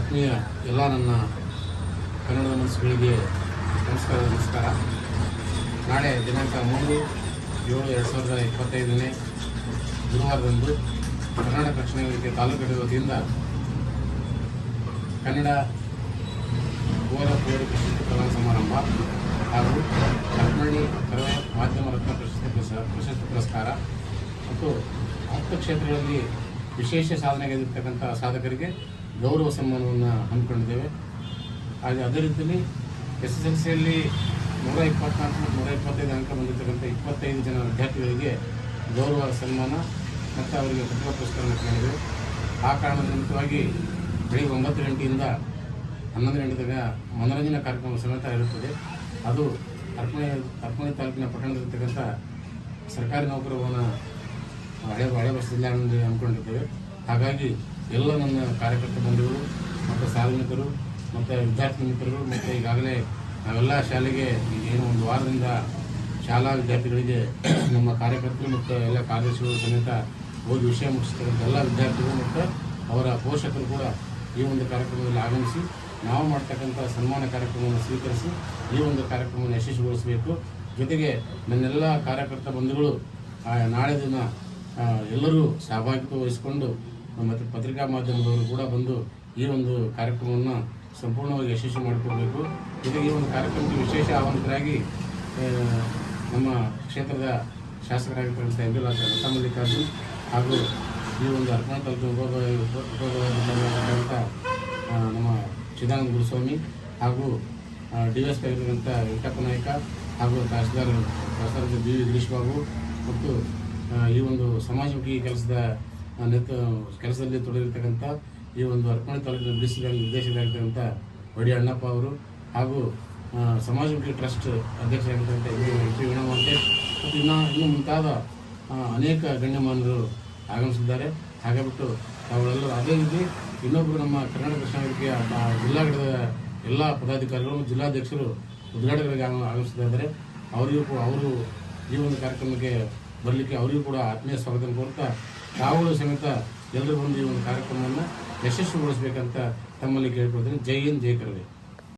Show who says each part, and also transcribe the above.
Speaker 1: ಆತ್ಮೀಯ ಎಲ್ಲ ನನ್ನ ಕನ್ನಡದ ಮನಸ್ಸುಗಳಿಗೆ ನಮಸ್ಕಾರ ನಮಸ್ಕಾರ. ನಾಳೆ ದಿನಾಂಕ ಮೂರು ಏಳು ಎರಡು ಸಾವಿರದ ಇಪ್ಪತ್ತೈದನೇ ಗುರುವಾರದಂದು ಕರ್ನಾಟಕ ರಕ್ಷಣಾ ವೇದಿಕೆ ತಾಲೂಕು ವತಿಯಿಂದ ಕನ್ನಡ ಗೋರ ಪೂರ್ವ ಪ್ರಶಸ್ತಿ ಪ್ರದಾನ ಸಮಾರಂಭ ಹಾಗೂ ಕರ್ನಾಡಿ ಕರವೇ ಮಾಧ್ಯಮ ರತ್ನ ಪ್ರಶಸ್ತಿ ಪ್ರಶಸ್ತಿ ಪುರಸ್ಕಾರ ಮತ್ತು ಹತ್ತು ಕ್ಷೇತ್ರಗಳಲ್ಲಿ ವಿಶೇಷ ಸಾಧನೆಗೈದಿರ್ತಕ್ಕಂಥ ಸಾಧಕರಿಗೆ ಗೌರವ ಸನ್ಮಾನವನ್ನು ಹಮ್ಮಿಕೊಂಡಿದ್ದೇವೆ. ಹಾಗೆ ಅದೇ ರೀತಿಯಲ್ಲಿ ಎಸ್ ಎಸ್ ಎಲ್ ಸಿಯಲ್ಲಿ ನೂರ ಇಪ್ಪತ್ನಾಲ್ಕು ನೂರ ಇಪ್ಪತ್ತೈದು ಅಂಕ ಬಂದಿರತಕ್ಕಂಥ ಇಪ್ಪತ್ತೈದು ಜನ ವಿದ್ಯಾರ್ಥಿಗಳಿಗೆ ಗೌರವ ಸನ್ಮಾನ ಮತ್ತು ಅವರಿಗೆ ಪ್ರತಿಭಾ ಪುರಸ್ಕಾರ ಮಾಡಿದ್ದೇವೆ ಆ ಕಾರಣದ ನಿಮಿತ್ತವಾಗಿ ಬೆಳಿಗ್ಗೆ ಒಂಬತ್ತು ಗಂಟೆಯಿಂದ ಹನ್ನೊಂದು ಗಂಟೆ ತನಕ ಮನೋರಂಜನಾ ಕಾರ್ಯಕ್ರಮ ಸಮೇತ ಇರುತ್ತದೆ. ಅದು ಅರ್ಪಣೆ ಅರ್ಪಣೆ ತಾಲೂಕಿನ ಪಟ್ಟಣದಲ್ಲಿರ್ತಕ್ಕಂಥ ಸರ್ಕಾರಿ ನೌಕರ ಭವನ ಹಳೆ ಹಳೆ ನಿಲ್ದಾಣದಲ್ಲಿ ಹಮ್ಮಿಕೊಂಡಿರ್ತೇವೆ ಹಾಗಾಗಿ ಎಲ್ಲ ನನ್ನ ಕಾರ್ಯಕರ್ತ ಬಂಧುಗಳು ಮತ್ತು ಸಾರ್ವಜನಿಕರು ಮತ್ತು ವಿದ್ಯಾರ್ಥಿ ಮಿತ್ರರು ಮತ್ತು ಈಗಾಗಲೇ ನಾವೆಲ್ಲ ಶಾಲೆಗೆ ಏನು ಒಂದು ವಾರದಿಂದ ಶಾಲಾ ವಿದ್ಯಾರ್ಥಿಗಳಿಗೆ ನಮ್ಮ ಕಾರ್ಯಕರ್ತರು ಮತ್ತು ಎಲ್ಲ ಕಾರ್ಯದರ್ಶಿಗಳು ಸಮೇತ ಹೋಗಿ ವಿಷಯ ಮುಗಿಸ್ತಕ್ಕಂಥ ಎಲ್ಲ ವಿದ್ಯಾರ್ಥಿಗಳು ಮತ್ತು ಅವರ ಪೋಷಕರು ಕೂಡ ಈ ಒಂದು ಕಾರ್ಯಕ್ರಮದಲ್ಲಿ ಆಗಮಿಸಿ ನಾವು ಮಾಡ್ತಕ್ಕಂಥ ಸನ್ಮಾನ ಕಾರ್ಯಕ್ರಮವನ್ನು ಸ್ವೀಕರಿಸಿ ಈ ಒಂದು ಕಾರ್ಯಕ್ರಮವನ್ನು ಯಶಸ್ವಿಗೊಳಿಸಬೇಕು. ಜೊತೆಗೆ ನನ್ನೆಲ್ಲ ಕಾರ್ಯಕರ್ತ ಬಂಧುಗಳು ನಾಳೆ ದಿನ ಎಲ್ಲರೂ ಸಹಭಾಗಿತ್ವ ವಹಿಸಿಕೊಂಡು ಮತ್ತು ಪತ್ರಿಕಾ ಮಾಧ್ಯಮದವರು ಕೂಡ ಬಂದು ಈ ಒಂದು ಕಾರ್ಯಕ್ರಮವನ್ನು ಸಂಪೂರ್ಣವಾಗಿ ಯಶಸ್ವಿ ಮಾಡಿಕೊಳ್ಬೇಕು ಜೊತೆಗೆ ಈ ಒಂದು ಕಾರ್ಯಕ್ರಮಕ್ಕೆ ವಿಶೇಷ ಆಹ್ವಾನಿತರಾಗಿ ನಮ್ಮ ಕ್ಷೇತ್ರದ ಶಾಸಕರಾಗಿರ್ತಕ್ಕಂಥ ಎಂ ಪಿ ಲತಾ ಮಲ್ಲಿಕಾರ್ಜುನ್ ಹಾಗೂ ಈ ಒಂದು ಅರ್ಪಣಾ ತಾಲೂಕು ಉಪ ಉಪವಿಭಾಗಾಧಿಕಾರಿಯಾಗಿರ್ತಕ್ಕಂಥ ನಮ್ಮ ಚಿದಾನಂದ ಗುರುಸ್ವಾಮಿ ಹಾಗೂ ಡಿ ಎಸ್ ಪಿ ಆಗಿರ್ತಕ್ಕಂಥ ವೆಂಕಟಪ್ಪ ನಾಯಕ ಹಾಗೂ tahsildar professor B V Girish Babu ಮತ್ತು ಈ ಒಂದು ಸಮಾಜಮುಖಿ ಕೆಲಸದ ನೇತೃ, ಕೆಲಸದಲ್ಲಿ ತೊಡಗಿರ್ತಕ್ಕಂಥ ಈ ಒಂದು ಅರ್ಪಣೆ ತಾಲೂಕಿನ ಬಿಡಿಸಿದ ನಿರ್ದೇಶಕರಾಗಿರ್ತಕ್ಕಂಥ ಒಡಿ ಅಣ್ಣಪ್ಪ ಅವರು ಹಾಗೂ ಸಮಾಜಮುಖಿ ಟ್ರಸ್ಟ್ ಅಧ್ಯಕ್ಷರಾಗಿರ್ತಕ್ಕಂಥ ಎಂ ಪಿ ವೀಣಾಮಂತೇಶ್ ಮತ್ತು ಇನ್ನೂ ಇನ್ನೂ ಮುಂತಾದ ಅನೇಕ ಗಣ್ಯಮಾನರು ಆಗಮಿಸಿದ್ದಾರೆ. ಹಾಗಾಗ್ಬಿಟ್ಟು ಅವರೆಲ್ಲರೂ ಅದೇ ರೀತಿ ಇನ್ನೊಬ್ಬರು ನಮ್ಮ ಕರ್ನಾಟಕ ಕೃಷ್ಣ ವೇದಿಕೆಯ ಜಿಲ್ಲಾ ಘಟಕದ ಎಲ್ಲ ಪದಾಧಿಕಾರಿಗಳು, ಜಿಲ್ಲಾಧ್ಯಕ್ಷರು ಉದ್ಘಾಟಕರಿಗೆ ಆಗಮ- ಆಗಮಿಸ್ತಾ ಇದ್ದಾರೆ ಅವರಿಗೂ, ಅವರು ಈ ಒಂದು ಕಾರ್ಯಕ್ರಮಕ್ಕೆ ಬರಲಿಕ್ಕೆ ಅವರಿಗೂ ಕೂಡ ಆತ್ಮೀಯ ಸ್ವಾಗತ ಕೋರ್ತಾ ತಾವು ಸಮೇತ ಎಲ್ಲರೂ ಬಂದು ಈ ಒಂದು ಕಾರ್ಯಕ್ರಮವನ್ನು ಯಶಸ್ವಿಗೊಳಿಸಬೇಕಂತ ತಮ್ಮಲ್ಲಿ ಕೇಳ್ಕೊಳ್ತೀನಿ. ಜೈ ಹಿಂದ್, ಜೈ ಕರವೇ.